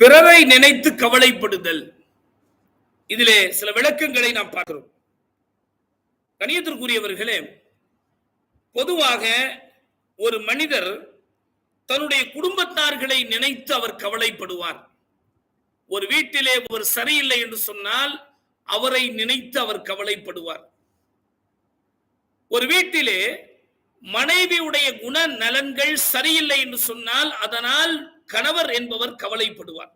பிறரை நினைத்து கவலைப்படுதல். இதிலே சில விளக்கங்களை நாம் பார்க்கிறோம். கணியத்திற்குரியவர்களே பொதுவாக ஒரு மனிதர் தன்னுடைய குடும்பத்தார்களை நினைத்து அவர் கவலைப்படுவார். ஒரு வீட்டிலே ஒரு சரியில்லை என்று சொன்னால் அவரை நினைத்து அவர் கவலைப்படுவார். ஒரு வீட்டிலே மனைவியுடைய குண நலன்கள் சரியில்லை என்று சொன்னால் அதனால் கணவர் என்பவர் கவலைப்படுவார்.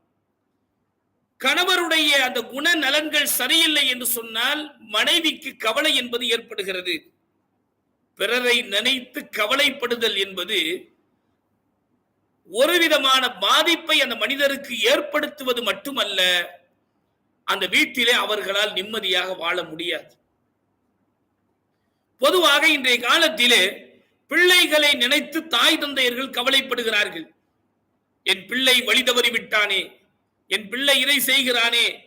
கணவருடைய அந்த குண நலன்கள் சரியில்லை என்று சொன்னால் மனைவிக்கு கவலை என்பது ஏற்படுகிறது. பிறரை நினைத்து கவலைப்படுதல் என்பது ஒரு விதமான பாதிப்பை அந்த மனிதருக்கு ஏற்படுத்துவது மட்டுமல்ல அந்த வீட்டிலே அவர்களால் நிம்மதியாக வாழ முடியாது. பொதுவாக இன்றைய காலத்திலே பிள்ளைகளை நினைத்து தாய் தந்தையர்கள் கவலைப்படுகிறார்கள். என் பிள்ளை வழி தவறி விட்டானே என் பிள்ளை இதை செய்கிறானே.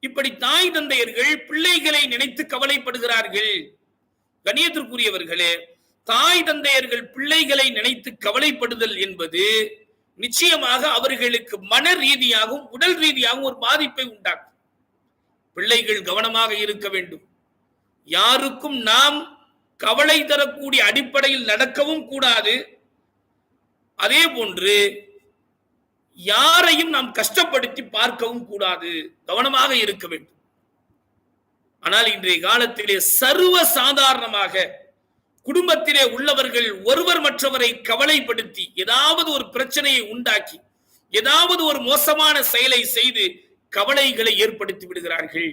இப்படி தாய் தந்தையர்கள் பிள்ளைகளை நினைத்து கவலைப்படுகிறார்கள். கணியத்திற்குரியவர்களே தாய் தந்தையர்கள் பிள்ளைகளை நினைத்து கவலைப்படுதல் என்பது நிச்சயமாக அவர்களுக்கு மன ரீதியாகவும் உடல் ரீதியாகவும் ஒரு பாதிப்பை உண்டாக்கும். பிள்ளைகள் கவனமாக இருக்க வேண்டும். யாருக்கும் நாம் கவலை தரக்கூடிய அடிப்படையில் நடக்கவும் கூடாது. அதே போன்று யாரையும் நாம் கஷ்டப்படுத்தி பார்க்கவும் கூடாது. கவனமாக இருக்க வேண்டும். ஆனால் இன்றைய காலத்திலே சர்வ சாதாரணமாக குடும்பத்திலே உள்ளவர்கள் ஒருவர் மற்றவரை கவலைப்படுத்தி ஏதாவது ஒரு பிரச்சனையை உண்டாக்கி ஏதாவது ஒரு மோசமான செயலை செய்து கவலைகளை ஏற்படுத்தி விடுகிறார்கள்.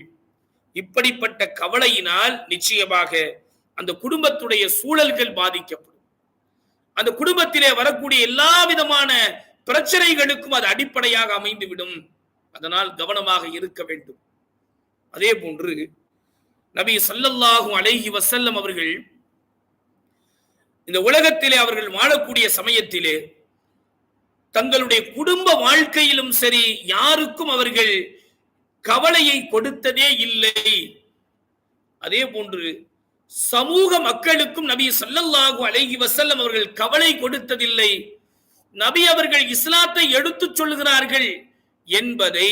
இப்படிப்பட்ட கவலையினால் நிச்சயமாக அந்த குடும்பத்துடைய சூழல்கள் பாதிக்கப்படும். அந்த குடும்பத்திலே வரக்கூடிய எல்லா விதமான பிரச்சனைகளுக்கும் அது அடிப்படையாக அமைந்துவிடும். அதனால் கவனமாக இருக்க வேண்டும். அதே போன்று நபி சல்லல்லாஹும் அலைஹி வசல்லம் அவர்கள் இந்த உலகத்திலே அவர்கள் வாழக்கூடிய சமயத்திலே தங்களுடைய குடும்ப வாழ்க்கையிலும் சரி யாருக்கும் அவர்கள் கவலையை கொடுத்ததே இல்லை. அதே போன்று சமூக மக்களுக்கும் நபி சல்லல்லாஹு அலைஹி வசல்லம் அவர்கள் கவலை கொடுத்ததில்லை. நபி அவர்கள் இஸ்லாத்தை எடுத்துச் சொல்லுகிறார்கள் என்பதை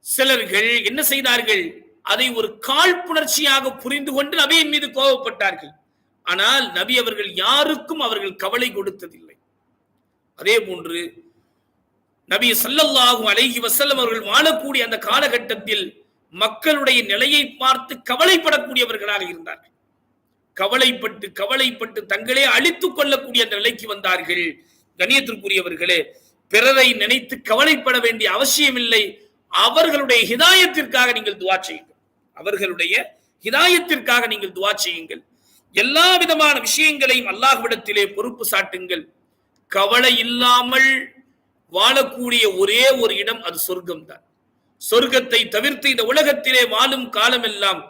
சிலர்கள் என்ன செய்தார்கள்? அதை ஒரு காழ்ப்புணர்ச்சியாக புரிந்து கொண்டு நபியின் மீது கோபப்பட்டார்கள். ஆனால் நபி அவர்கள் யாருக்கும் அவர்கள் கவலை கொடுத்ததில்லை. அதே போன்று நபி சல்லல்லாஹு அழகி வசல்லம் அவர்கள் வாழக்கூடிய அந்த காலகட்டத்தில் மக்களுடைய நிலையை பார்த்து கவலைப்படக்கூடியவர்களாக இருந்தார்கள். கவலைப்பட்டு கவலைப்பட்டு தங்களே அழித்துக் கொள்ளக்கூடிய அந்த நிலைக்கு வந்தார்கள். கண்ணியத்திற்குரியவர்களே பிறரை நினைத்து கவலைப்பட வேண்டிய அவசியமில்லை. அவர்களுடைய ஹிதாயத்திற்காக நீங்கள் துவா செய்யுங்கள். அவர்களுடைய ஹிதாயத்திற்காக நீங்கள் துவா செய்யுங்கள். எல்லா விதமான விஷயங்களையும் அல்லாஹ்விடத்திலே பொறுப்பு சாட்டுங்கள். கவலை இல்லாமல் வாழக்கூடிய ஒரே ஒரு இடம் அது சொர்க்கம் தான் சொர்க்கத்தை தவிர்த்து இந்த உலகத்திலே வாழும் காலமெல்லாம்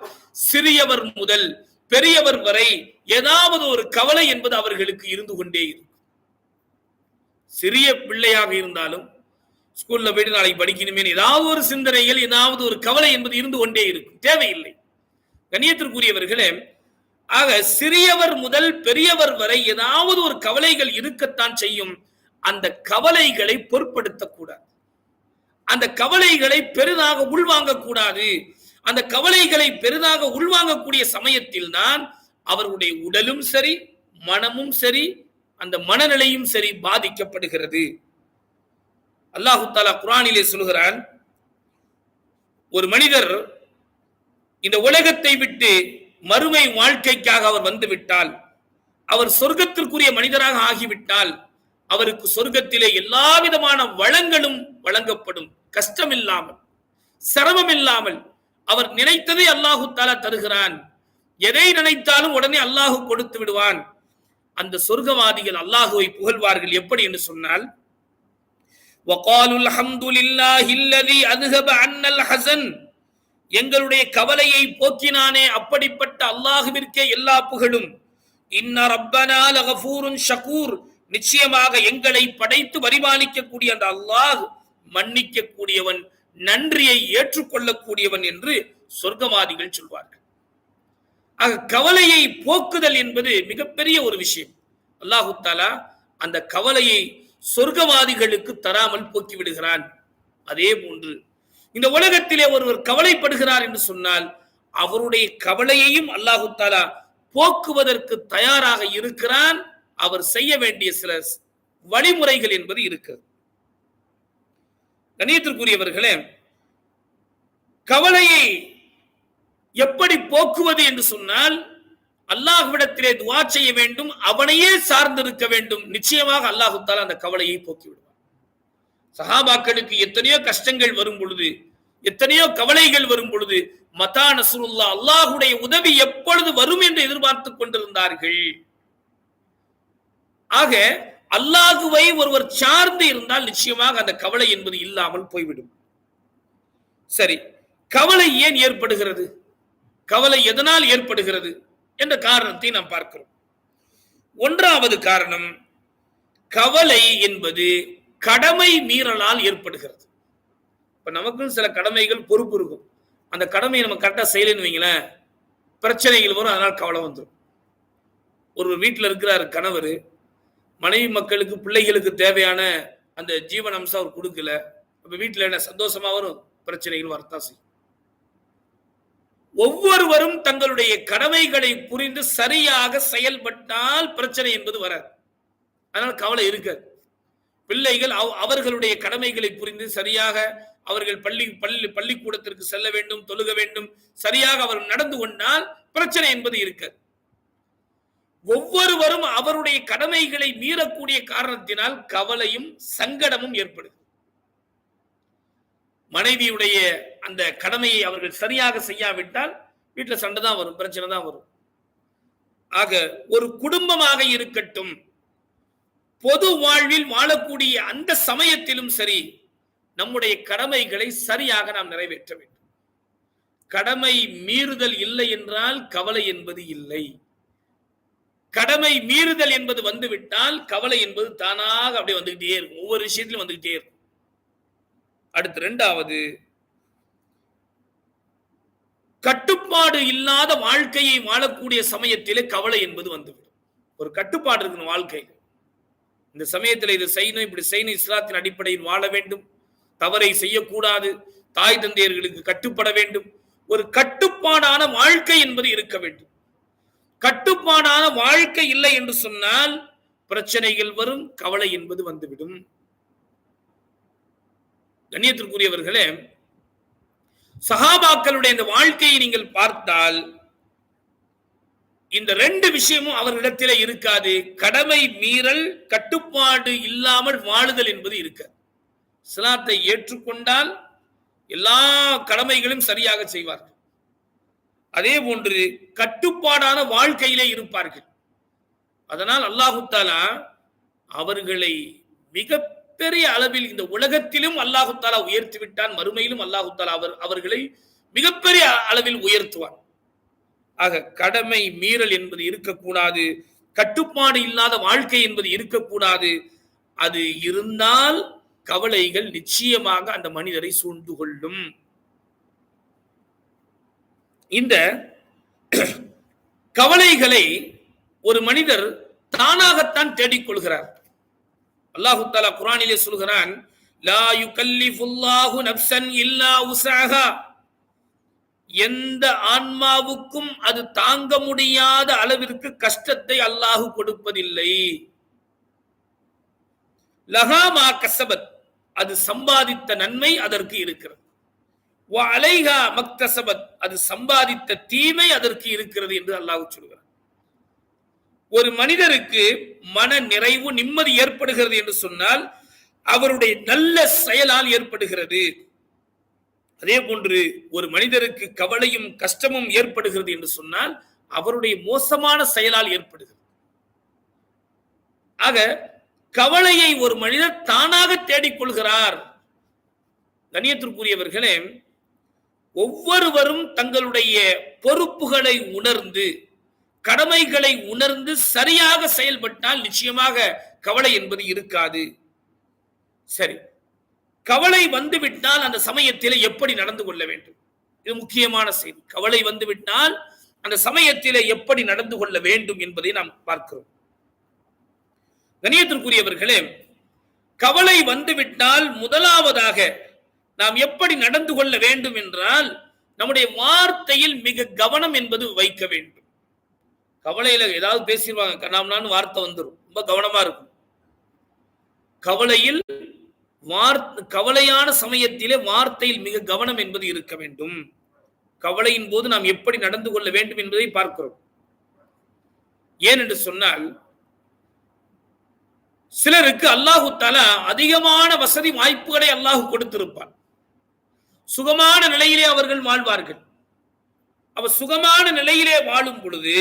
சிறியவர் முதல் பெரியவர் வரை ஏதாவது ஒரு கவலை என்பது அவர்களுக்கு இருந்து கொண்டே இருக்கும். சிறிய பிள்ளையாக இருந்தாலும் ஸ்கூல்ல போயிட்டு நாளைக்கு படிக்கணுமே ஏதாவது ஒரு சிந்தனைகள் ஏதாவது ஒரு கவலை என்பது இருந்து கொண்டே இருக்கும். தேவையில்லை. கண்ணியத்திற்குரியவர்களே ஆக சிறியவர் முதல் பெரியவர் வரை ஏதாவது ஒரு கவலைகள் இருக்கத்தான் செய்யும். அந்த கவலைகளை பொருட்படுத்தக்கூடாது. அந்த கவலைகளை பெரிதாக உள்வாங்க கூடாது அந்த கவலைகளை பெரிதாக உள்வாங்கக்கூடிய சமயத்தில் தான் அவர்களுடைய உடலும் சரி மனமும் சரி அந்த மனநிலையும் சரி பாதிக்கப்படுகிறது. அல்லாஹு தாலா குரானிலே சொல்கிறான் ஒரு மனிதர் இந்த உலகத்தை விட்டு மறுமை வாழ்க்கைக்காக அவர் வந்து விட்டால் அவர் சொர்க்கத்திற்குரிய மனிதராக ஆகிவிட்டால் அவருக்கு சொர்க்கத்திலே எல்லா விதமான வளங்களும் வழங்கப்படும். கஷ்டம் இல்லாமல் சிரமம் இல்லாமல் அவர் நினைத்ததை அல்லாஹு தாலா தருகிறான். எதை நினைத்தாலும் உடனே அல்லாஹு கொடுத்து விடுவான். அந்த சொர்க்கவாதிகள் அல்லாஹுவை புகழ்வார்கள் எப்படி என்று சொன்னால் எங்களுடைய கவலையை போக்கினானே அப்படிப்பட்ட அல்லாஹுவிற்கே எல்லா புகழும். இன்ன ரப்பனால் ஷகூர். நிச்சயமாக எங்களை படைத்து வரிமானிக்கக்கூடிய அந்த அல்லாஹ் மன்னிக்க கூடியவன் நன்றியை ஏற்றுக்கொள்ளக்கூடியவன் என்று சொர்க்கவாதிகள் சொல்வார்கள். ஆக கவலையை போக்குதல் என்பது மிகப்பெரிய ஒரு விஷயம். அல்லாஹு தாலா அந்த கவலையை சொர்க்கவாதிகளுக்கு தராமல் போக்கி விடுகிறான். அதே போன்று இந்த உலகத்திலே ஒருவர் கவலைப்படுகிறார் என்று சொன்னால் அவருடைய கவலையையும் அல்லாஹு தாலா போக்குவதற்கு தயாராக இருக்கிறான். அவர் செய்ய வேண்டிய சில வழிமுறைகள் என்பது இருக்கிறது. கணியத்திற்குரியவர்களே கவலையை எப்படி போக்குவது என்று சொன்னால் அல்லாஹ்விடத்திலே துவா செய்ய வேண்டும் அவனையே சார்ந்திருக்க வேண்டும். நிச்சயமாக அல்லாஹு தாலா அந்த கவலையை போக்கிவிடுவான். சஹாபாக்களுக்கு எத்தனையோ கஷ்டங்கள் வரும் பொழுது எத்தனையோ கவலைகள் வரும் பொழுது மதா நசுருல்லா அல்லாஹுடைய உதவி எப்பொழுது வரும் என்று எதிர்பார்த்து கொண்டிருந்தார்கள்? ஆக அல்லாஹுவை ஒருவர் சார்ந்து இருந்தால் நிச்சயமாக அந்த கவலை என்பது இல்லாமல் போய்விடும். சரி கவலை ஏன் ஏற்படுகிறது? கவலை எதனால் ஏற்படுகிறது என்ற காரணத்தை நாம் பார்க்கிறோம். ஒன்றாவது காரணம் கவலை என்பது கடமை மீறலால் ஏற்படுகிறது. இப்ப நமக்கும் சில கடமைகள் பொறுப்பு இருக்கும் அந்த கடமையை நம்ம கரெக்டா செய்யலன்னு வைங்களேன் பிரச்சனைகள் வரும் அதனால் கவலை வந்துடும் ஒரு வீட்டில் இருக்கிறார் கணவர் மனைவி மக்களுக்கு பிள்ளைகளுக்கு தேவையான அந்த ஜீவன அம்சம் அவர் கொடுக்கல. அப்ப வீட்டில் என்ன சந்தோஷமா வரும்? பிரச்சனைகள் வரத்தான் செய்யும். ஒவ்வொருவரும் தங்களுடைய கடமைகளை புரிந்து சரியாக செயல்பட்டால் பிரச்சனை என்பது வராது. அதனால் கவலை இருக்காது பிள்ளைகள் அவர்களுடைய கடமைகளை புரிந்து சரியாக அவர்கள் பள்ளி பள்ளி பள்ளிக்கூடத்திற்கு செல்ல வேண்டும் தொழுக வேண்டும் சரியாக அவர் நடந்து கொண்டால் பிரச்சனை என்பது இருக்காது ஒவ்வொருவரும் அவருடைய கடமைகளை மீறக்கூடிய காரணத்தினால் கவலையும் சங்கடமும் ஏற்படுது. மனைவியுடைய அந்த கடமையை அவர்கள் சரியாக செய்யாவிட்டால் வீட்டில் சண்டை தான் வரும் பிரச்சனை தான் வரும். ஆக ஒரு குடும்பமாக இருக்கட்டும் பொது வாழ்வில் வாழக்கூடிய அந்த சமயத்திலும் சரி நம்முடைய கடமைகளை சரியாக நாம் நிறைவேற்ற வேண்டும். கடமை மீறுதல் இல்லை என்றால் கவலை என்பது இல்லை. கடமை மீறுதல் என்பது வந்துவிட்டால் கவலை என்பது தானாக அப்படியே வந்துகிட்டே இருக்கும். ஒவ்வொரு விஷயத்திலும் வந்துகிட்டே இருக்கும். அடுத்து ரெண்டாவது கட்டுப்பாடு இல்லாத வாழ்க்கையை வாழக்கூடிய சமயத்திலே கவலை என்பது வந்துவிடும். ஒரு கட்டுப்பாடு இருக்கணும் வாழ்க்கை. இந்த சமயத்தில் இது செய்யணும் இப்படி செய்யணும் இஸ்லாத்தின் அடிப்படையில் வாழ வேண்டும். தவறை செய்யக்கூடாது. தாய் தந்தையர்களுக்கு கட்டுப்பட வேண்டும். ஒரு கட்டுப்பாடான வாழ்க்கை என்பது இருக்க வேண்டும். கட்டுப்பாடான வாழ்க்கை இல்லை என்று சொன்னால் பிரச்சனைகள் வரும் கவலை என்பது வந்துவிடும். கண்ணியத்திற்குரியவர்களே சகாபாக்களுடைய இந்த வாழ்க்கையை நீங்கள் பார்த்தால் இந்த ரெண்டு விஷயமும் அவர்களிடத்தில் இருக்காது. கடமை மீறல் கட்டுப்பாடு இல்லாமல் வாழுதல் என்பது இருக்காது சிலாத்தை ஏற்றுக்கொண்டால் எல்லா கடமைகளும் சரியாக செய்வார்கள். அதே போன்று கட்டுப்பாடான வாழ்க்கையிலே இருப்பார்கள். அதனால் அல்லாஹுத்தாலா அவர்களை மிக பெரிய அளவில் இந்த உலகத்திலும் அல்லாஹு தாலா உயர்த்தி விட்டான் மறுமையிலும் அல்லாஹு தாலா அவர் அவர்களை மிகப்பெரிய அளவில் உயர்த்துவான். ஆக கடமை மீறல் என்பது இருக்கக்கூடாது கட்டுப்பாடு இல்லாத வாழ்க்கை என்பது இருக்கக்கூடாது. அது இருந்தால் கவலைகள் நிச்சயமாக அந்த மனிதரை சூழ்ந்து கொள்ளும். இந்த கவலைகளை ஒரு மனிதர் தானாகத்தான் தேடிக்கொள்கிறார். அல்லாஹு தாலா குரானிலே சொல்கிறான் லா யுகல்லிஃபுல்லாஹு நப்சன் இல்லா உஸாஹா எந்த ஆன்மாவுக்கும் அது தாங்க முடியாத அளவிற்கு கஷ்டத்தை அல்லாஹு கொடுப்பதில்லை. லஹாமா கசபத். அது சம்பாதித்த நன்மை அதற்கு இருக்கிறது. அலைஹா மக்தசபத். அது சம்பாதித்த தீமை அதற்கு இருக்கிறது என்று அல்லாஹ் சொல்கிறார் ஒரு மனிதருக்கு மன நிறைவு நிம்மதி ஏற்படுகிறது என்று சொன்னால் அவருடைய நல்ல செயலால் ஏற்படுகிறது. அதே போன்று ஒரு மனிதருக்கு கவலையும் கஷ்டமும் ஏற்படுகிறது என்று சொன்னால் அவருடைய மோசமான செயலால் ஏற்படுகிறது. ஆக கவலையை ஒரு மனிதர் தானாக தேடிக்கொள்கிறார் கணியத்திற்குரியவர்களே ஒவ்வொருவரும் தங்களுடைய பொறுப்புகளை உணர்ந்து கடமைகளை உணர்ந்து சரியாக செயல்பட்டால் நிச்சயமாக கவலை என்பது இருக்காது. சரி. கவலை வந்துவிட்டால் அந்த சமயத்தில் எப்படி நடந்து கொள்ள வேண்டும்? இது முக்கியமான செய்தி. கவலை வந்துவிட்டால் அந்த சமயத்தில் எப்படி நடந்து கொள்ள வேண்டும் என்பதை நாம் பார்க்கிறோம். கணியத்திற்குரியவர்களே கவலை வந்துவிட்டால் முதலாவதாக நாம் எப்படி நடந்து கொள்ள வேண்டும் என்றால் நம்முடைய வார்த்தையில் மிக கவனம் என்பது வைக்க வேண்டும். கவலையில ஏதாவது பேசிடுவாங்க கண்ணாமனான்னு வார்த்தை வந்துடும் ரொம்ப கவனமா இருக்கும். கவலையில் கவலையான சமயத்திலே வார்த்தையில் மிக கவனம் என்பது இருக்க வேண்டும். கவலையின் போது நாம் எப்படி நடந்து கொள்ள வேண்டும் என்பதை பார்க்கிறோம். ஏன் என்று சொன்னால் சிலருக்கு அல்லாஹு தாலா அதிகமான வசதி வாய்ப்புகளை அல்லாஹு கொடுத்திருப்பார் சுகமான நிலையிலே அவர்கள் வாழ்வார்கள். அவர் சுகமான நிலையிலே வாழும் பொழுது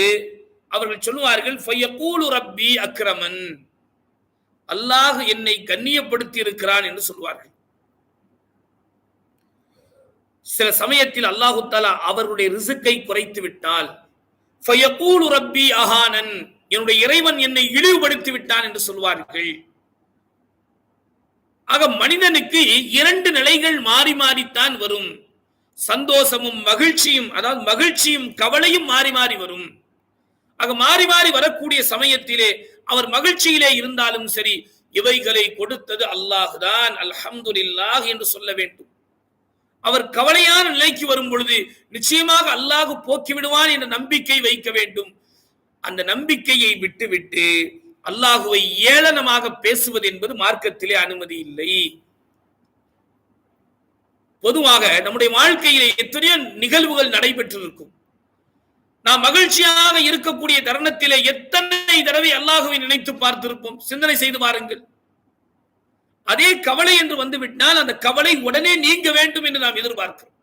அவர்கள் சொல்லுவார்கள் ஃபயக்கூலு ரப்பி அக்ரமன். அல்லாஹ் என்னை கண்ணியப்படுத்தி இருக்கிறான் என்று சொல்வார்கள். சில சமயத்தில் அல்லாஹு தாலா அவர்களுடைய ரிசுக்கை குறைத்து விட்டால் ஃபயக்கூலு ரப்பி அஹானன். என்னுடைய இறைவன் என்னை இழிவுபடுத்தி விட்டான் என்று சொல்வார்கள். ஆக மனிதனுக்கு இரண்டு நிலைகள் மாறி மாறித்தான் வரும். சந்தோஷமும் மகிழ்ச்சியும் அதாவது மகிழ்ச்சியும் கவலையும் மாறி மாறி வரும். ஆக மாறி மாறி வரக்கூடிய சமயத்திலே அவர் மகிழ்ச்சியிலே இருந்தாலும் சரி இவைகளை கொடுத்தது அல்லாஹுதான் அல்ஹம்துலில்லாஹ் என்று சொல்ல வேண்டும். அவர் கவலையான நிலைக்கு வரும் பொழுது நிச்சயமாக அல்லாஹ் போக்கி விடுவான் என்ற நம்பிக்கை வைக்க வேண்டும். அந்த நம்பிக்கையை விட்டுவிட்டு அல்லாஹுவை ஏளனமாக பேசுவது என்பது மார்க்கத்திலே அனுமதி இல்லை. பொதுவாக நம்முடைய வாழ்க்கையிலே எத்தனையோ நிகழ்வுகள் நடைபெற்றிருக்கும். நாம் மகிழ்ச்சியாக இருக்கக்கூடிய தருணத்திலே எத்தனை தடவை அல்லாஹுவை நினைத்து பார்த்திருப்போம்? சிந்தனை செய்து பாருங்கள் அதே கவலை என்று வந்துவிட்டால் அந்த கவலை உடனே நீங்க வேண்டும் என்று நாம் எதிர்பார்க்கிறோம்.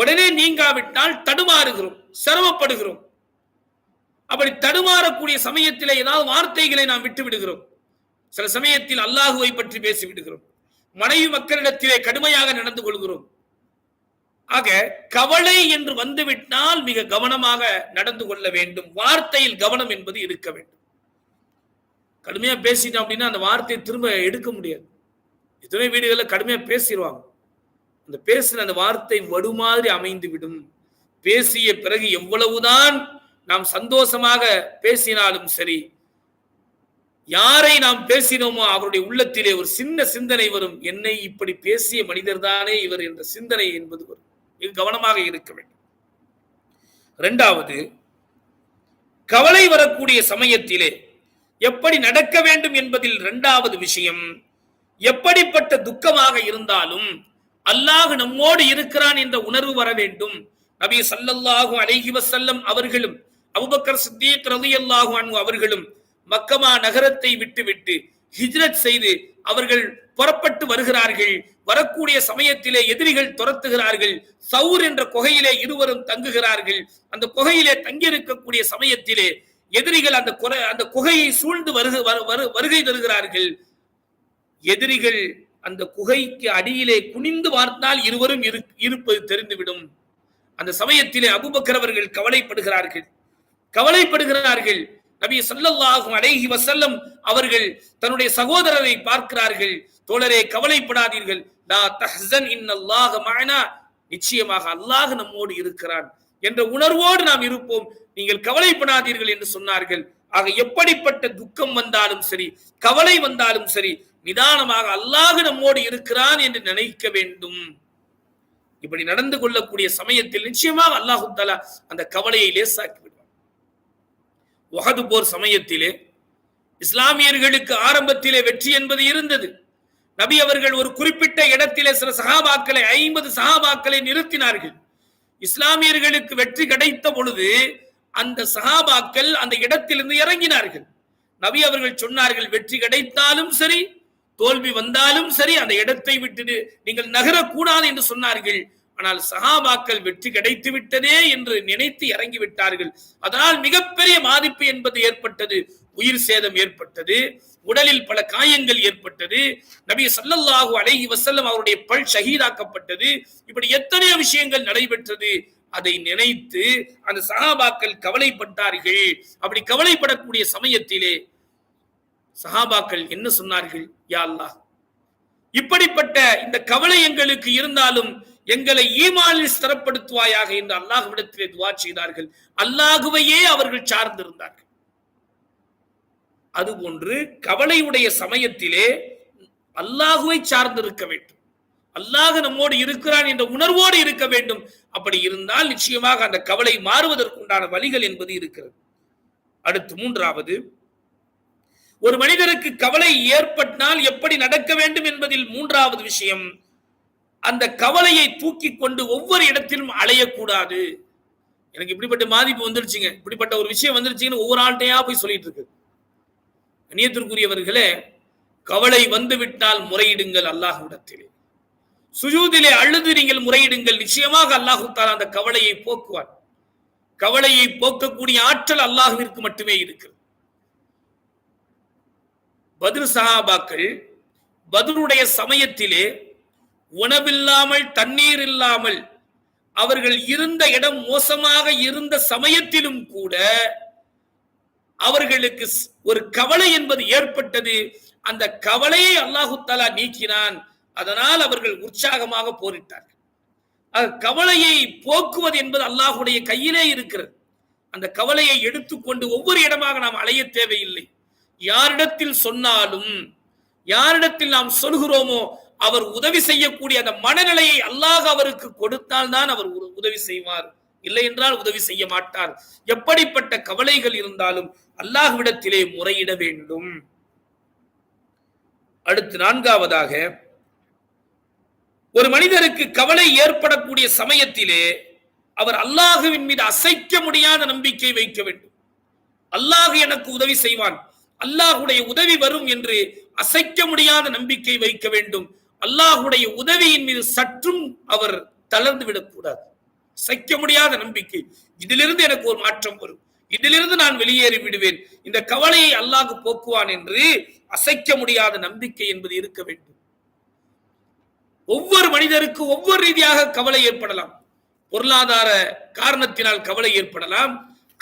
உடனே நீங்காவிட்டால் தடுமாறுகிறோம் சிரமப்படுகிறோம். அப்படி தடுமாறக்கூடிய சமயத்தில் ஏதாவது வார்த்தைகளை நாம் விட்டு விடுகிறோம். சில சமயத்தில் அல்லாஹுவை பற்றி பேசிவிடுகிறோம். மனைவி மக்களிடத்திலே கடுமையாக நடந்து கொள்கிறோம். ஆக கவலை என்று வந்துவிட்டால் மிக கவனமாக நடந்து கொள்ள வேண்டும். வார்த்தையில் கவனம் என்பது இருக்க வேண்டும். கடுமையா பேசிட்டோம் அப்படின்னா அந்த வார்த்தையை திரும்ப எடுக்க முடியாது. எத்தனை வீடுகளில் கடுமையா பேசிடுவாங்க. அந்த பேசின அந்த வார்த்தை வடுமாதிரி அமைந்து விடும் பேசிய பிறகு எவ்வளவுதான் நாம் சந்தோஷமாக பேசினாலும் சரி யாரை நாம் பேசினோமோ அவருடைய உள்ளத்திலே ஒரு சின்ன சிந்தனை வரும். என்னை இப்படி பேசிய மனிதர் தானே இவர் என்ற சிந்தனை என்பது வரும். இது கவனமாக இருக்க வேண்டும். இரண்டாவது கவலை வரக்கூடிய சமயத்திலே எப்படி நடக்க வேண்டும் என்பதில் இரண்டாவது விஷயம் எப்படிப்பட்ட துக்கமாக இருந்தாலும் அல்லாஹ் நம்மோடு இருக்கிறான் என்ற உணர்வு வர வேண்டும். நபி சல்லல்லாஹு அலைஹி வசல்லம் அவர்களும் அபுபக்கர் சித்திக் ரலியல்லாஹு அன்ஹு அவர்களும் மக்கமா நகரத்தை விட்டுவிட்டு ஹிஜ்ரத் செய்து அவர்கள் புறப்பட்டு வருகிறார்கள் வரக்கூடிய சமயத்திலே எதிரிகள் துரத்துகிறார்கள் சவுர் என்ற குகையிலே இருவரும் தங்குகிறார்கள். அந்த குகையிலே தங்கியிருக்கக்கூடிய சமயத்திலே எதிரிகள் அந்த குறை அந்த குகையை சூழ்ந்து வருக வருகை தருகிறார்கள். எதிரிகள் அந்த குகைக்கு அடியிலே குனிந்து பார்த்தால் இருவரும் இருப்பது தெரிந்துவிடும். அந்த சமயத்திலே அபுபக்கர் அவர்கள் கவலைப்படுகிறார்கள். கவலைப்படுகிறார்கள். நபி சல்லல்லாஹும் அலைஹி வசல்லம் அவர்கள் தன்னுடைய சகோதரரை பார்க்கிறார்கள். தோழரே கவலைப்படாதீர்கள். லா தஹ்சன் இன்னல்லாஹ மஅனா. நிச்சயமாக அல்லாஹ் நம்மோடு இருக்கிறான் என்ற உணர்வோடு நாம் இருப்போம். நீங்கள் கவலைப்படாதீர்கள் என்று சொன்னார்கள். ஆக எப்படிப்பட்ட துக்கம் வந்தாலும் சரி கவலை வந்தாலும் சரி நிதானமாக அல்லாஹ் நம்மோடு இருக்கிறான் என்று நினைக்க வேண்டும். இப்படி நடந்து கொள்ளக்கூடிய சமயத்தில் நிச்சயமாக அல்லாஹு தாலா அந்த கவலையை லேசாக்கி ஒஹது போர் சமயத்திலே இஸ்லாமியர்களுக்கு ஆரம்பத்திலே வெற்றி என்பது இருந்தது. நபி அவர்கள் ஒரு குறிப்பிட்ட இடத்திலே சில சகாபாக்களை ஐம்பது சகாபாக்களை நிறுத்தினார்கள். இஸ்லாமியர்களுக்கு வெற்றி கிடைத்த பொழுது அந்த சகாபாக்கள் அந்த இடத்திலிருந்து இறங்கினார்கள். நபி அவர்கள் சொன்னார்கள் வெற்றி கிடைத்தாலும் சரி தோல்வி வந்தாலும் சரி அந்த இடத்தை விட்டு நீங்கள் நகரக்கூடாது என்று சொன்னார்கள். ஆனால் சகாபாக்கள் வெற்றி கிடைத்து விட்டதே என்று நினைத்து இறங்கி விட்டார்கள் அதனால் மிகப்பெரிய பாதிப்பு என்பது ஏற்பட்டது. உயிர் சேதம் ஏற்பட்டது. உடலில் பல காயங்கள் ஏற்பட்டது. நபி சல்லல்லாஹு அலைஹி வசல்லம் அவருடைய பல் ஷஹீதாக்கப்பட்டது. இப்படி எத்தனையோ விஷயங்கள் நடைபெற்றது. அதை நினைத்து அந்த சகாபாக்கள் கவலைப்பட்டார்கள். அப்படி கவலைப்படக்கூடிய சமயத்திலே சஹாபாக்கள் என்ன சொன்னார்கள்? யா அல்லாஹ். இப்படிப்பட்ட இந்த கவலை எங்களுக்கு இருந்தாலும் எங்களை ஈமானில் ஸ்திரப்படுத்துவாயாக என்று அல்லாஹுவிடத்திலே துவா செய்தார்கள். அல்லாஹுவையே அவர்கள் சார்ந்திருந்தார்கள். அதுபோன்று கவலையுடைய சமயத்திலே அல்லாஹுவை சார்ந்திருக்க வேண்டும். அல்லாஹ் நம்மோடு இருக்கிறான் என்ற உணர்வோடு இருக்க வேண்டும். அப்படி இருந்தால் நிச்சயமாக அந்த கவலை மாறுவதற்குண்டான வழிகள் என்பது இருக்கிறது. அடுத்து மூன்றாவது ஒரு மனிதருக்கு கவலை ஏற்பட்டால் எப்படி நடக்க வேண்டும் என்பதில் மூன்றாவது விஷயம் அந்த கவலையை தூக்கி கொண்டு ஒவ்வொரு இடத்திலும் அலையக்கூடாது. எனக்கு இப்படிப்பட்ட பாதிப்பு வந்துருச்சுங்க. இப்படிப்பட்ட ஒரு விஷயம் வந்துருச்சுன்னு ஒவ்வொரு ஆள்கிட்டயா போய் சொல்லிட்டு இருக்கு. கணியத்திற்குரியவர்களே கவலை வந்து விட்டால் முறையிடுங்கள் அல்லாஹுடத்திலே சுஜூதிலே அழுது நீங்கள் முறையிடுங்கள். நிச்சயமாக அல்லாஹு தாலா அந்த கவலையை போக்குவார் கவலையை போக்கக்கூடிய ஆற்றல் அல்லாஹுவிற்கு மட்டுமே இருக்கிறது. பதில் சஹாபாக்கள் பதிலுடைய சமயத்திலே உணவில்லாமல் தண்ணீர் இல்லாமல் அவர்கள் இருந்த இடம் மோசமாக இருந்த சமயத்திலும் கூட அவர்களுக்கு ஸ்- ஒரு கவலை என்பது ஏற்பட்டது. அந்த கவலையை அல்லாஹு தாலா நீக்கினான். அதனால் அவர்கள் உற்சாகமாக போரிட்டார்கள். கவலையை போக்குவது என்பது அல்லாஹுடைய கையிலே இருக்கிறது. அந்த கவலையை எடுத்துக்கொண்டு ஒவ்வொரு இடமாக நாம் அலைய தேவையில்லை. யாரிடத்தில் சொன்னாலும் யாரிடத்தில் நாம் சொல்கிறோமோ அவர் உதவி செய்யக்கூடிய அந்த மனநிலையை அல்லாஹ் அவருக்கு கொடுத்தால் தான் அவர் உ- உதவி செய்வார். இல்லை என்றால் உதவி செய்ய மாட்டார். எப்படிப்பட்ட கவலைகள் இருந்தாலும் அல்லாஹ்விடத்திலே முறையிட வேண்டும். அடுத்து நான்காவதாக ஒரு மனிதருக்கு கவலை ஏற்படக்கூடிய சமயத்திலே அவர் அல்லாஹுவின் மீது அசைக்க முடியாத நம்பிக்கை வைக்க வேண்டும். அல்லாஹ் எனக்கு உதவி செய்வான். அல்லாஹுடைய உதவி வரும் என்று அசைக்க முடியாத நம்பிக்கை வைக்க வேண்டும். அல்லாஹுடைய உதவியின் மீது சற்றும் அவர் தளர்ந்து விடக்கூடாது. அசைக்க முடியாத நம்பிக்கை. இதிலிருந்து எனக்கு ஒரு மாற்றம் வரும். இதிலிருந்து நான் வெளியேறி விடுவேன். இந்த கவலையை அல்லாஹ் போக்குவான் என்று அசைக்க முடியாத நம்பிக்கை என்பது இருக்க வேண்டும். ஒவ்வொரு மனிதருக்கு ஒவ்வொரு ரீதியாக கவலை ஏற்படலாம். பொருளாதார காரணத்தினால் கவலை ஏற்படலாம்.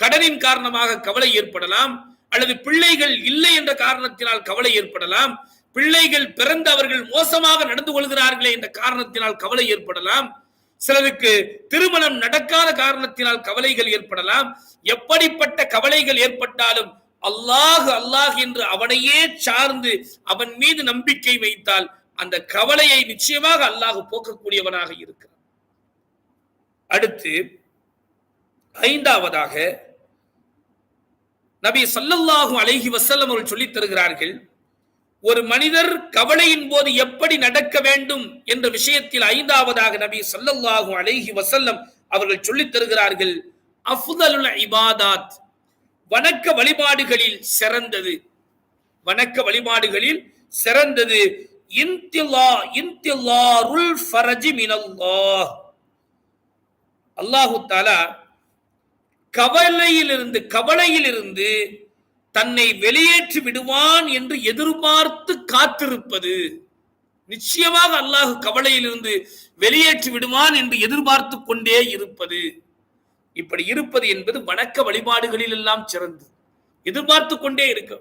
கடனின் காரணமாக கவலை ஏற்படலாம். அல்லது பிள்ளைகள் இல்லை என்ற காரணத்தினால் கவலை ஏற்படலாம். பிள்ளைகள் பிறந்து அவர்கள் மோசமாக நடந்து கொள்கிறார்களே என்ற காரணத்தினால் கவலை ஏற்படலாம். சிலருக்கு திருமணம் நடக்காத காரணத்தினால் கவலைகள் ஏற்படலாம். எப்படிப்பட்ட கவலைகள் ஏற்பட்டாலும் அல்லாஹ் அல்லாஹ் என்று அவனையே சார்ந்து அவன் மீது நம்பிக்கை வைத்தால் அந்த கவலையை நிச்சயமாக அல்லாஹ் போக்கக்கூடியவனாக இருக்கிறான். அடுத்து ஐந்தாவதாக நபி ஸல்லல்லாஹு அலஹி வசல்லம் அவர்கள் சொல்லித் தருகிறார்கள் ஒரு மனிதர் கவலையின் போது எப்படி நடக்க வேண்டும் என்ற விஷயத்தில் ஐந்தாவதாக நபி ஸல்லல்லாஹு அலைஹி வசல்லம் அவர்கள் சொல்லித் தருகிறார்கள் அஃதலுல் இபாதாத். வணக்க வழிபாடுகளில் சிறந்தது. வணக்க வழிபாடுகளில் சிறந்தது. இன்திலா இன்திலாருல் ஃபரஜி மினல்லாஹ். அல்லாஹு தாலா கவலையிலிருந்து கவலையிலிருந்து தன்னை வெளியேற்றி விடுவான் என்று எதிர்பார்த்து காத்திருப்பது. நிச்சயமாக அல்லாஹ் கவலையிலிருந்து வெளியேற்றி விடுவான் என்று எதிர்பார்த்து கொண்டே இருப்பது. இப்படி இருப்பது என்பது வணக்க வழிபாடுகளில் எல்லாம் சிறந்து எதிர்பார்த்து கொண்டே இருக்க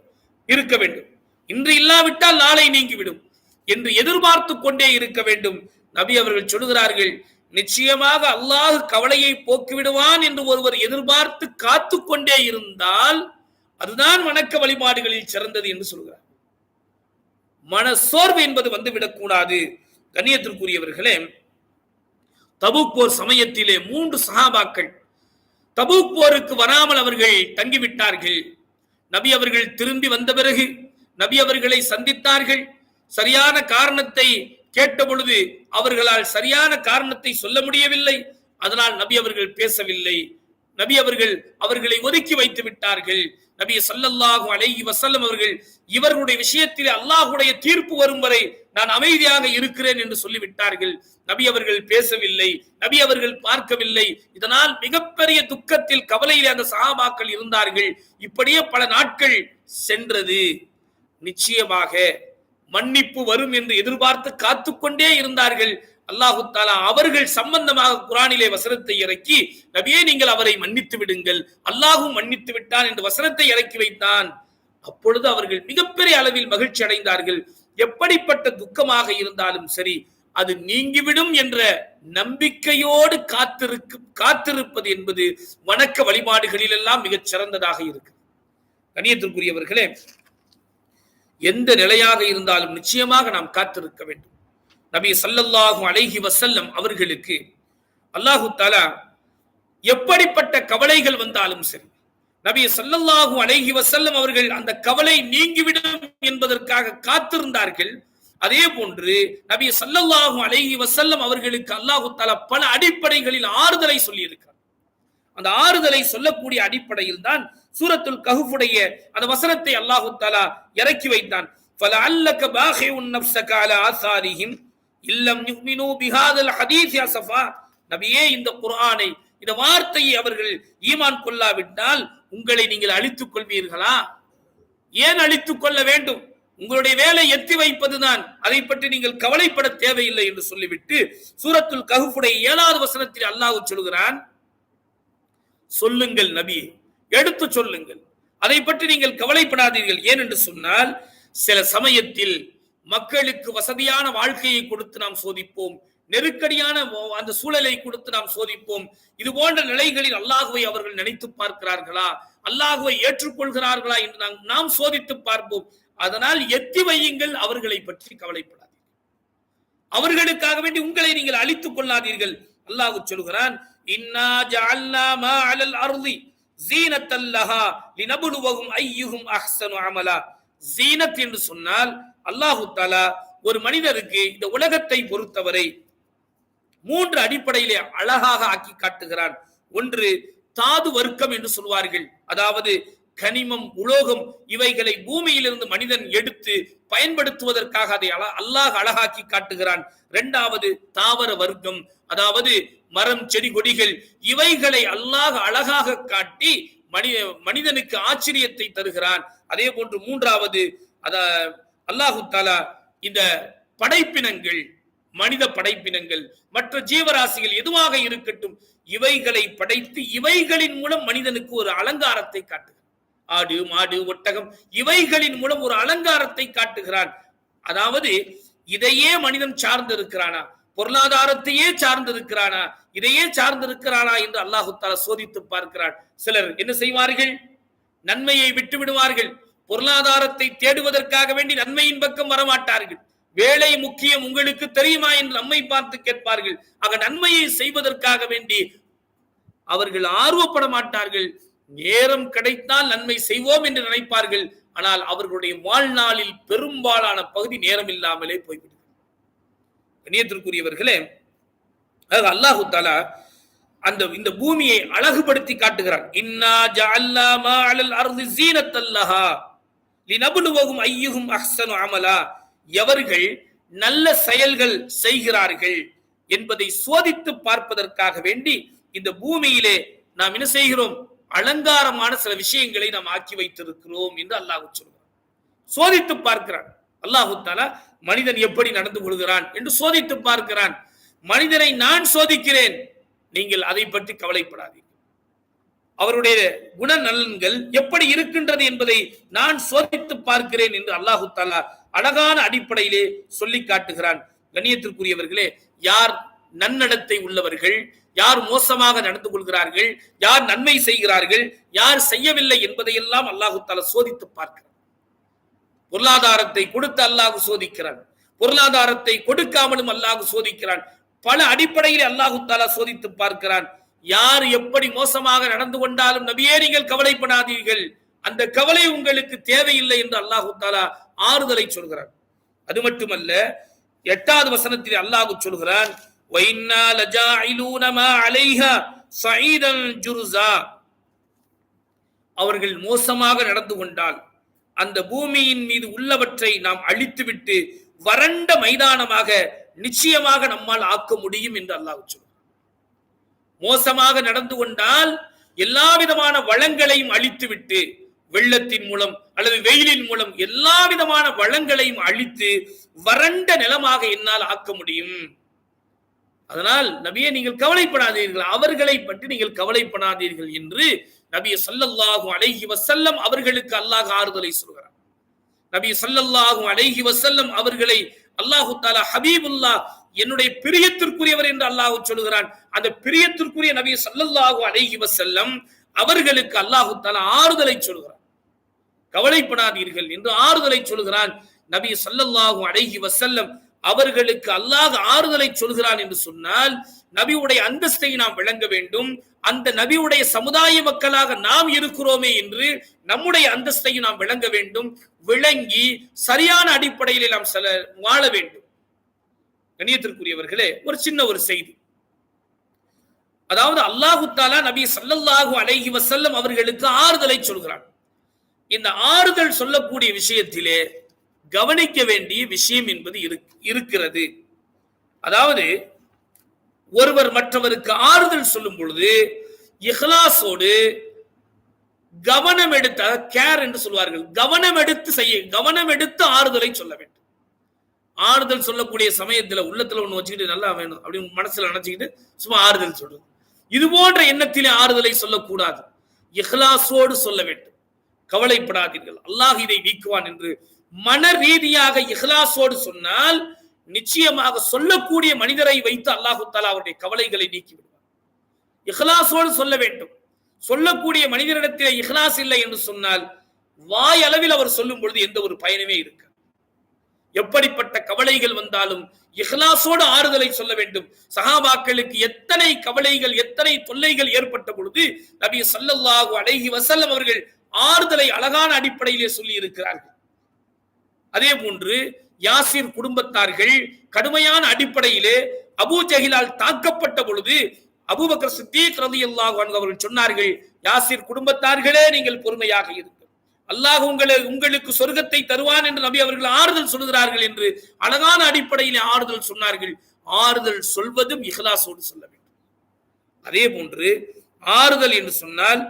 இருக்க வேண்டும். இன்று இல்லாவிட்டால் நாளை நீங்கிவிடும் என்று எதிர்பார்த்து கொண்டே இருக்க வேண்டும். நபி அவர்கள் சொல்லுகிறார்கள் நிச்சயமாக அல்லாஹ் கவலையை போக்கிவிடுவான் என்று ஒருவர் எதிர்பார்த்து காத்து கொண்டே இருந்தால் அதுதான் வணக்க வழிபாடுகளில் சிறந்தது என்று சொல்கிறார். மன சோர்வு என்பது வந்துவிடக்கூடாது கண்ணியத்திற்குரியவர்களே தபுக் போர் சமயத்திலே மூன்று சஹாபாக்கள் தபுக் போருக்கு வராமல் அவர்கள் தங்கிவிட்டார்கள். நபி அவர்கள் திரும்பி வந்த பிறகு நபி அவர்களை சந்தித்தார்கள். சரியான காரணத்தை கேட்ட பொழுது அவர்களால் சரியான காரணத்தை சொல்ல முடியவில்லை. அதனால் நபி அவர்கள் பேசவில்லை. நபி அவர்கள் அவர்களை ஒதுக்கி வைத்து விட்டார்கள். நபி சல்லல்லாஹு அலைஹி வசல்லம் அவர்கள் இவர்களுடைய விஷயத்தில் அல்லாஹுடைய தீர்ப்பு வரும் வரை நான் அமைதியாக இருக்கிறேன் என்று சொல்லிவிட்டார்கள். நபி அவர்கள் பேசவில்லை நபி அவர்கள் பார்க்கவில்லை. இதனால் மிகப்பெரிய துக்கத்தில் கவலையில் அந்த சகாபாக்கள் இருந்தார்கள். இப்படியே பல நாட்கள் சென்றது. நிச்சயமாக மன்னிப்பு வரும் என்று எதிர்பார்த்து காத்துக்கொண்டே இருந்தார்கள். அல்லாஹு தாலா அவர்கள் சம்பந்தமாக குரானிலே வசனத்தை இறக்கி நபியே நீங்கள் அவரை மன்னித்து விடுங்கள். அல்லாஹும் மன்னித்து விட்டான் என்று வசனத்தை இறக்கி வைத்தான். அப்பொழுது அவர்கள் மிகப்பெரிய அளவில் மகிழ்ச்சி அடைந்தார்கள். எப்படிப்பட்ட துக்கமாக இருந்தாலும் சரி அது நீங்கிவிடும் என்ற நம்பிக்கையோடு காத்திருக்கு காத்திருப்பது என்பது வணக்க வழிபாடுகளில் எல்லாம் மிகச் சிறந்ததாக இருக்கு. கணியத்திற்குரியவர்களே எந்த நிலையாக இருந்தாலும் நிச்சயமாக நாம் காத்திருக்க வேண்டும். நபி சல்லல்லாஹு அலைஹி வசல்லம் அவர்களுக்கு அல்லாஹு தாலா எப்படிப்பட்ட கவலைகள் வந்தாலும் சரி நபி சல்லல்லாஹு அலைஹி வசல்லம் அவர்கள் அந்த கவலை நீங்கிவிடும் என்பதற்காக காத்திருந்தார்கள். அதே போன்று நபி சல்லல்லாஹு அலைஹி வசல்லம் அவர்களுக்கு அல்லாஹு தாலா பல அடிப்படைகளில் ஆறுதலை சொல்லியிருக்கிறார். அந்த ஆறுதலை சொல்லக்கூடிய அடிப்படையில் தான் சூரத்துல் கஹுடைய அந்த வசனத்தை அல்லாஹு தாலா இறக்கி வைத்தான். பல அல்லக்க பாகை உன் நப்சகால ஆசாரிஹின் இல்லம் யுக்மினு பிஹாதல் ஹதீஸ் யா சஃபா. நபியே இந்த குர்ஆனை இந்த வார்த்தையை அவர்கள் ஈமான் கொள்ளாவிட்டால் உங்களை நீங்கள் அழித்துக் கொள்வீர்களா? ஏன் அழித்துக் கொள்ள வேண்டும்? உங்களுடைய வேலை எத்தி வைப்பதுதான். அதை பற்றி நீங்கள் கவலைப்பட தேவையில்லை என்று சொல்லிவிட்டு சூரத்துல் கஹுடைய ஏழாவது வசனத்தில் அல்லாஹ் சொல்கிறான் சொல்லுங்கள் நபியே எடுத்து சொல்லுங்கள். அதை பற்றி நீங்கள் கவலைப்படாதீர்கள். ஏன் என்று சொன்னால் சில சமயத்தில் மக்களுக்கு வசதியான வாழ்க்கையை கொடுத்து நாம் சோதிப்போம். நெருக்கடியான அந்த சூழலை கொடுத்து நாம் சோதிப்போம். இது போன்ற நிலைகளில் அல்லாஹுவை அவர்கள் நினைத்து பார்க்கிறார்களா? அல்லாஹுவை ஏற்றுக்கொள்கிறார்களா என்று நாம் நாம் சோதித்து பார்ப்போம். அதனால் எத்தி வையுங்கள் அவர்களை பற்றி கவலைப்படாதீர்கள். அவர்களுக்காக வேண்டி உங்களை நீங்கள் அழித்துக் கொள்ளாதீர்கள். அல்லாஹு சொல்கிறான் இன்னா ஜஅல்னா மா அலல் அர்தி ஜீனத்தல்லஹா லினபுலுவஹும் ஐயுஹும் அஹ்ஸனு அமலா. ஜீனத் என்று சொன்னால் அல்லாஹு தாலா ஒரு மனிதருக்கு இந்த உலகத்தை பொறுத்தவரை மூன்று அடிப்படையிலே அழகாக ஆக்கி காட்டுகிறான். ஒன்று தாது வர்க்கம் என்று சொல்வார்கள். அதாவது கனிமம் உலோகம் இவைகளை பூமியிலிருந்து மனிதன் எடுத்து பயன்படுத்துவதற்காக அதை அல்லாஹ் அழகாக்கி காட்டுகிறான். இரண்டாவது தாவர வர்க்கம். அதாவது மரம் செடி கொடிகள் இவைகளை அல்லாஹ் அழகாக காட்டி மனித மனிதனுக்கு ஆச்சரியத்தை தருகிறான். அதே போன்று மூன்றாவது அத அல்லாஹு தாலா இந்த படைப்பினங்கள் மனித படைப்பினங்கள் மற்ற ஜீவராசிகள் எதுவாக இருக்கட்டும் இவைகளை படைத்து இவைகளின் மூலம் மனிதனுக்கு ஒரு அலங்காரத்தை காட்டுகிறான். ஆடு மாடு ஒட்டகம் இவைகளின் மூலம் ஒரு அலங்காரத்தை காட்டுகிறான். அதாவது இதையே மனிதன் சார்ந்து இருக்கிறானா பொருளாதாரத்தையே சார்ந்து இருக்கிறானா இதையே சார்ந்து இருக்கிறானா என்று அல்லாஹு தாலா சோதித்து பார்க்கிறான். சிலர் என்ன செய்வார்கள்? நன்மையை விட்டு விடுவார்கள் பொருளாதாரத்தை தேடுவதற்காக வேண்டி நன்மையின் பக்கம் வரமாட்டார்கள். வேலை முக்கியம் உங்களுக்கு தெரியுமா என்று நம்மை பார்த்து கேட்பார்கள். ஆக நன்மையை செய்வதற்காக வேண்டி அவர்கள் ஆர்வப்பட மாட்டார்கள். நேரம் கிடைத்தால் நன்மை செய்வோம் என்று நினைப்பார்கள். ஆனால் அவர்களுடைய வாழ்நாளில் பெரும்பாலான பகுதி நேரம் இல்லாமலே போய்விடும். கண்ணியத்திற்குரியவர்களே அதாவது அல்லாஹு தாலா அந்த இந்த பூமியை அழகுபடுத்தி காட்டுகிறான். இன்னா ஜல்லா மா அலல் அர்தி ஸீனத்தல்லஹா லினபுலுவகும் ஐயுகும் அஹ்சனு அமலா. எவர்கள் நல்ல செயல்கள் செய்கிறார்கள் என்பதை சோதித்து பார்ப்பதற்காக வேண்டி இந்த பூமியிலே நாம் என்ன செய்கிறோம்? அலங்காரமான சில விஷயங்களை நாம் ஆக்கி வைத்திருக்கிறோம் என்று அல்லாஹு சொல்கிறான். சோதித்து பார்க்கிறான். அல்லாஹு தாலா மனிதன் எப்படி நடந்து கொள்கிறான் என்று சோதித்து பார்க்கிறான். மனிதனை நான் சோதிக்கிறேன். நீங்கள் அதை பற்றி கவலைப்படாதீர்கள். அவருடைய குணநலன்கள் எப்படி இருக்கின்றது என்பதை நான் சோதித்து பார்க்கிறேன் என்று அல்லாஹு தாலா அழகான அடிப்படையிலே சொல்லி காட்டுகிறான். கண்ணியத்திற்குரியவர்களே யார் நன்னடத்தை உள்ளவர்கள் யார் மோசமாக நடந்து கொள்கிறார்கள் யார் நன்மை செய்கிறார்கள் யார் செய்யவில்லை என்பதையெல்லாம் அல்லாஹு தாலா சோதித்து பார்க்கிறான். பொருளாதாரத்தை கொடுத்து அல்லாஹ் சோதிக்கிறான். பொருளாதாரத்தை கொடுக்காமலும் அல்லாஹு சோதிக்கிறான். பல அடிப்படையில் அல்லாஹு தாலா சோதித்து பார்க்கிறான். யார் எப்படி மோசமாக நடந்து கொண்டாலும் நபியே நீங்கள் கவலைப்படாதீர்கள். அந்த கவலை உங்களுக்கு தேவையில்லை என்று அல்லாஹு தாலா ஆறுதலை சொல்கிறார் அது மட்டுமல்ல எட்டாவது வசனத்தில் அல்லாஹு சொல்கிறான் அவர்கள் மோசமாக நடந்து கொண்டால் அந்த பூமியின் மீது உள்ளவற்றை நாம் அழித்துவிட்டு வறண்ட மைதானமாக நிச்சயமாக நம்மால் ஆக்க முடியும் என்று அல்லாஹ் சொல்கிறார் மோசமாக நடந்து கொண்டால் எல்லா விதமான வளங்களையும் அழித்துவிட்டு வெள்ளத்தின் மூலம் அல்லது வெயிலின் மூலம் எல்லா விதமான வளங்களையும் அழித்து வறண்ட நிலமாக என்னால் ஆக்க முடியும். அதனால் நபியை நீங்கள் கவலைப்படாதீர்கள். அவர்களை பற்றி நீங்கள் கவலைப்படாதீர்கள் என்று நபிய ஸல்லல்லாஹு அலைஹி வசல்லம் அவர்களுக்கு அல்லாஹ் ஆறுதலை சொல்கிறார் நபி ஸல்லல்லாஹு அலைஹி வசல்லம் அவர்களை அல்லாஹு தாலா ஹபீபுல்லா என்னுடைய பிரியத்திற்குரியவர் என்று அல்லாஹ் சொல்லுகிறான். அந்த பிரியத்திற்குரிய நபி சல்லல்லாஹு அலைஹி வசல்லம் அவர்களுக்கு அல்லாஹு தால ஆறுதலை சொல்கிறான் கவலைப்படாதீர்கள் என்று ஆறுதலை சொல்கிறான் நபி சல்லல்லாஹு அலைஹி வசல்லம் அவர்களுக்கு அல்லாஹ் ஆறுதலை சொல்கிறான் என்று சொன்னால் நபியுடைய அந்தஸ்தை நாம் விளங்க வேண்டும். அந்த நபியுடைய சமுதாய மக்களாக நாம் இருக்கிறோமே என்று நம்முடைய அந்தஸ்தையும் நாம் விளங்க வேண்டும். விளங்கி சரியான அடிப்படையில் நாம் செல வாழ வேண்டும். கணியத்திற்குரியவர்களே ஒரு சின்ன ஒரு செய்தி. அதாவது அல்லாஹு தாலா நபி சல்லல்லாஹு அலைஹி வசல்லம் அவர்களுக்கு ஆறுதலை சொல்கிறான். இந்த ஆறுதல் சொல்லக்கூடிய விஷயத்திலே கவனிக்க வேண்டிய விஷயம் என்பது இருக்கிறது. அதாவது ஒருவர் மற்றவருக்கு ஆறுதல் சொல்லும் பொழுது இஹ்லாசோடு கவனம் எடுத்த கேர் என்று சொல்வார்கள் கவனம் எடுத்து செய்ய கவனம் எடுத்து ஆறுதலை சொல்ல வேண்டும். ஆறுதல் சொல்லக்கூடிய சமயத்துல உள்ளத்துல ஒண்ணு வச்சுக்கிட்டு நல்லா வேணும் அப்படின்னு மனசுல நினைச்சுக்கிட்டு சும்மா ஆறுதல் சொல்றது. இது போன்ற எண்ணத்திலே ஆறுதலை சொல்லக்கூடாது. இஹ்லாசோடு சொல்ல வேண்டும். கவலைப்படாதீர்கள். அல்லாஹ் இதை நீக்குவான் என்று மன ரீதியாக இஹ்லாசோடு சொன்னால் நிச்சயமாக சொல்லக்கூடிய மனிதரை வைத்து அல்லாஹு தாலா அவருடைய கவலைகளை நீக்கி விடுவார் இஹ்லாசோடு சொல்ல வேண்டும். சொல்லக்கூடிய மனிதரிடத்தில் இஹ்லாஸ் இல்லை என்று சொன்னால் வாய் அளவில் அவர் சொல்லும் பொழுது எந்த ஒரு பயனுமே இருக்காது. எப்படிப்பட்ட கவலைகள் வந்தாலும் இஹ்லாசோடு ஆறுதலை சொல்ல வேண்டும். சஹாபாக்களுக்கு எத்தனை கவலைகள் எத்தனை தொல்லைகள் ஏற்பட்ட பொழுது நபி சல்லல்லாஹு அழகி வசல்லம் அவர்கள் ஆறுதலை அழகான அடிப்படையிலே சொல்லி இருக்கிறார்கள் அதே போன்று யாசிர் குடும்பத்தார்கள் கடுமையான அடிப்படையிலே அபூ ஜஹிலால் தாக்கப்பட்ட பொழுது அபூபக்கர் சித்தீக் ரலியல்லாஹு அன்ஹு அவர்கள் சொன்னார்கள் யாசிர் குடும்பத்தார்களே நீங்கள் பொறுமையாக இருக்கும் அல்லாஹ் உங்களை உங்களுக்கு சொர்க்கத்தை தருவான் என்று நபி அவர்கள் ஆறுதல் சொல்கிறார்கள் என்று அழகான அடிப்படையில் ஆறுதல் சொன்னார்கள். ஆறுதல் சொல்வதும் இஹ்லாசோடு சொல்ல வேண்டும். அதே போன்று ஆறுதல் என்று சொன்னால்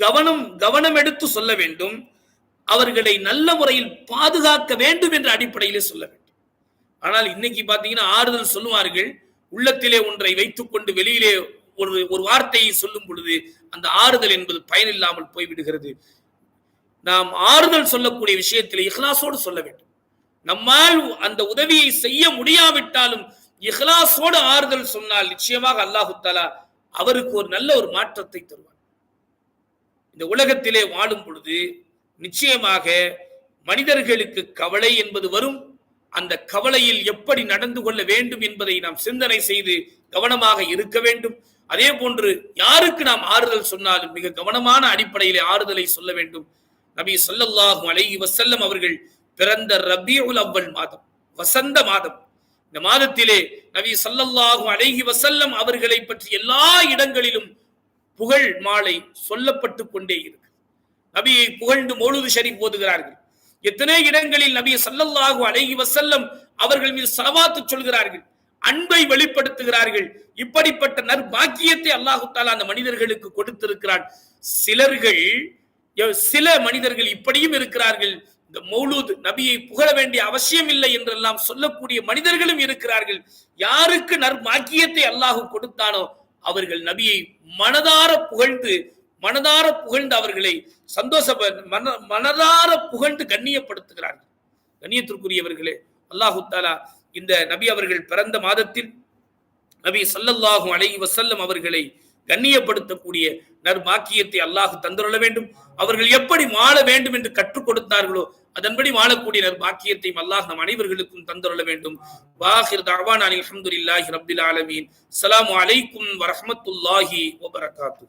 கவனம் கவனம் எடுத்து சொல்ல வேண்டும். அவர்களை நல்ல முறையில் பாதுகாக்க வேண்டும் என்ற அடிப்படையிலே சொல்ல வேண்டும். ஆனால் இன்னைக்கு பாத்தீங்கன்னா ஆறுதல் சொல்லுவார்கள். உள்ளத்திலே ஒன்றை வைத்துக்கொண்டு வெளியிலே ஒரு ஒரு வார்த்தையை சொல்லும் பொழுது அந்த ஆறுதல் என்பது பயனில்லாமல் போய்விடுகிறது. நாம் ஆறுதல் சொல்லக்கூடிய விஷயத்தில் இஹ்லாசோடு சொல்ல வேண்டும். நம்மால் அந்த உதவியை செய்ய முடியாவிட்டாலும் இஹ்லாசோடு ஆறுதல் சொன்னால் நிச்சயமாக அல்லாஹு தாலா அவருக்கு ஒரு நல்ல ஒரு மாற்றத்தை தருவார். இந்த உலகத்திலே வாழும் பொழுது நிச்சயமாக மனிதர்களுக்கு கவலை என்பது வரும். அந்த கவலையில் எப்படி நடந்து கொள்ள வேண்டும் என்பதை நாம் சிந்தனை செய்து கவனமாக இருக்க வேண்டும். அதே போன்று யாருக்கு நாம் ஆறுதல் சொன்னாலும் மிக கவனமான அடிப்படையிலே ஆறுதலை சொல்ல வேண்டும். நபி சொல்லல்லாஹு அலைஹி வசல்லம் அவர்கள் பிறந்த ரபியுல் அவ்வல் மாதம் வசந்த மாதம். இந்த மாதத்திலே நபி சல்லல்லாஹு அலைஹி வசல்லம் அவர்களை பற்றி எல்லா இடங்களிலும் புகழ் மாலை சொல்லப்பட்டு கொண்டே இருக்கு. நபியை புகழ்ந்து மொழுது ஷரி போதுகிறார்கள் எத்தனை இடங்களில் நபி சல்லல்லாஹு அலைஹி வசல்லம் அவர்கள் மீது சலவாத்து சொல்கிறார்கள். அன்பை வெளிப்படுத்துகிறார்கள். இப்படிப்பட்ட நற்பாக்கியத்தை அல்லாஹு தாலா அந்த மனிதர்களுக்கு கொடுத்திருக்கிறான். சிலர்கள் சில மனிதர்கள் இப்படியும் இருக்கிறார்கள். இந்த மௌலூத் நபியை புகழ வேண்டிய அவசியம் இல்லை என்றெல்லாம் சொல்லக்கூடிய மனிதர்களும் இருக்கிறார்கள். யாருக்கு நற்பாக்கியத்தை அல்லாஹு கொடுத்தானோ அவர்கள் நபியை மனதார புகழ்ந்து மனதார புகழ்ந்து அவர்களை சந்தோஷ மன மனதார புகழ்ந்து கண்ணியப்படுத்துகிறார்கள். கண்ணியத்திற்குரியவர்களே அல்லாஹு தாலா இந்த நபி அவர்கள் பிறந்த மாதத்தில் நபி சல்லல்லாஹும் அலைஹி வசல்லம் அவர்களை கண்ணியப்படுத்தக்கூடிய நற்பாக்கியத்தை அல்லாஹ் தந்துள்ள வேண்டும். அவர்கள் எப்படி வாழ வேண்டும் என்று கற்றுக் கொடுத்தார்களோ அதன்படி வாழக்கூடிய நற்பாக்கியத்தையும் அல்லாஹ் நம் அனைவர்களுக்கும் தந்துள்ள வேண்டும். வாஹிர் தவான் அலி அஹமதுல்லாஹி ரபில் ஆலமீன். அலைக்கும் வரமத்துல்லாஹி வபரகாத்து